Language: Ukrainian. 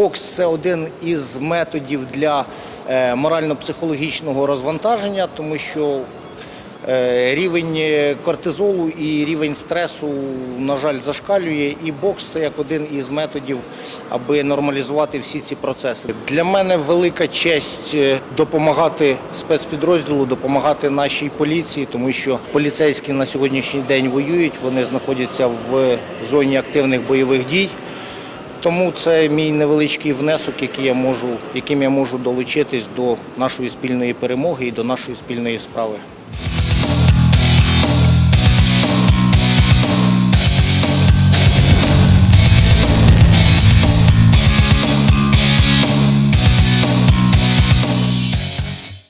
Бокс це один із методів для е, морально-психологічного розвантаження, тому що е, рівень кортизолу і рівень стресу, на жаль, зашкалює. І бокс це як один із методів, аби нормалізувати всі ці процеси. Для мене велика честь е, допомагати спецпідрозділу, допомагати нашій поліції, тому що поліцейські на сьогоднішній день воюють, вони знаходяться в зоні активних бойових дій. Тому це мій невеличкий внесок, який я можу, яким я можу долучитись до нашої спільної перемоги і до нашої спільної справи.